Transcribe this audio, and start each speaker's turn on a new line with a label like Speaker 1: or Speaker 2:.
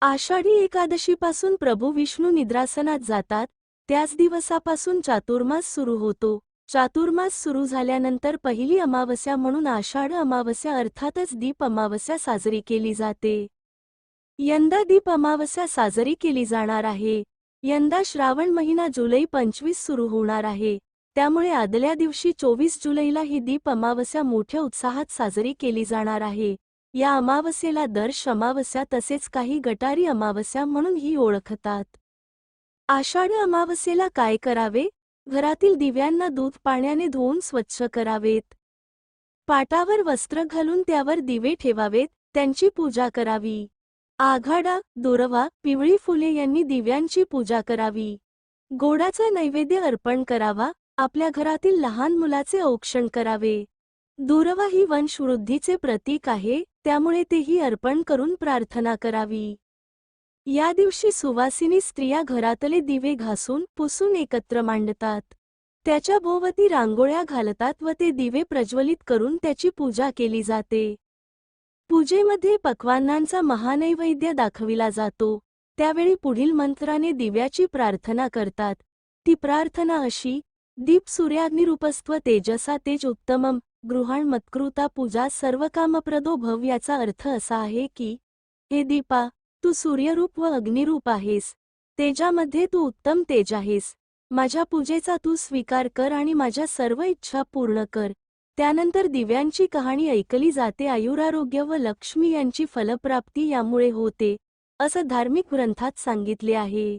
Speaker 1: आषाढी एकादशीपासून प्रभू विष्णू निद्रासनात जातात त्याच दिवसापासून चातुर्मास सुरू होतो. चातुर्मास सुरू झाल्यानंतर पहिली अमावस्या म्हणून आषाढ अमावस्या अर्थातच दीप अमावस्या साजरी केली जाते. यंदा दीप अमावस्या साजरी केली जाणार आहे. यंदा श्रावण महिना जुलै पंचवीस सुरू होणार आहे. त्यामुळे आदल्या दिवशी चोवीस जुलैला ही दीप अमावस्या मोठ्या उत्साहात साजरी केली जाणार आहे. या अमावस्येला दर्श अमावस्या तसेच काही गटारी अमावस्या म्हणून ही ओळखतात. आषाढ अमावस्येला काय करावे? घरातील दिव्यांना दूध पाण्याने धुवून स्वच्छ करावेत. पाटावर वस्त्र घालून त्यावर दिवे ठेवावेत त्यांची पूजा करावी. आघाडा दुरवा पिवळी फुले यांनी दिव्यांची पूजा करावी. गोडाचा नैवेद्य अर्पण करावा आपल्या घरातील लहान मुलाचे औक्षण करावे. दुर्वा ही वंशवृद्धीचे प्रतीक आहे त्यामुळे तेही अर्पण करून प्रार्थना करावी. या दिवशी सुवासिनी स्त्रिया घरातले दिवे घासून पुसून एकत्र मांडतात. त्याच्या भोवती रांगोळ्या घालतात व ते दिवे प्रज्वलित करून त्याची पूजा केली जाते. पूजेमध्ये पक्वान्नांचा महानैवेद्य दाखविला जातो. त्यावेळी पुढील मंत्राने दिव्याची प्रार्थना करतात. ती प्रार्थना अशी दीप सूर्याग्निरूपस्त्व तेजसा तेज उत्तमम गृहाण मत्कृता पूजा सर्वकामप्रदो भव याचा अर्थ असा आहे की हे दीपा तू सूर्यरूप व अग्निरूप आहेस. तेजामध्ये तू उत्तम तेज आहेस. माझ्या पूजेचा तू स्वीकार कर आणि माझ्या सर्व इच्छा पूर्ण कर. त्यानंतर दिव्यांची कहाणी ऐकली जाते. आयुरारोग्य व लक्ष्मी यांची फलप्राप्ती यामुळे होते. असं धार्मिक ग्रंथात सांगितले आहे.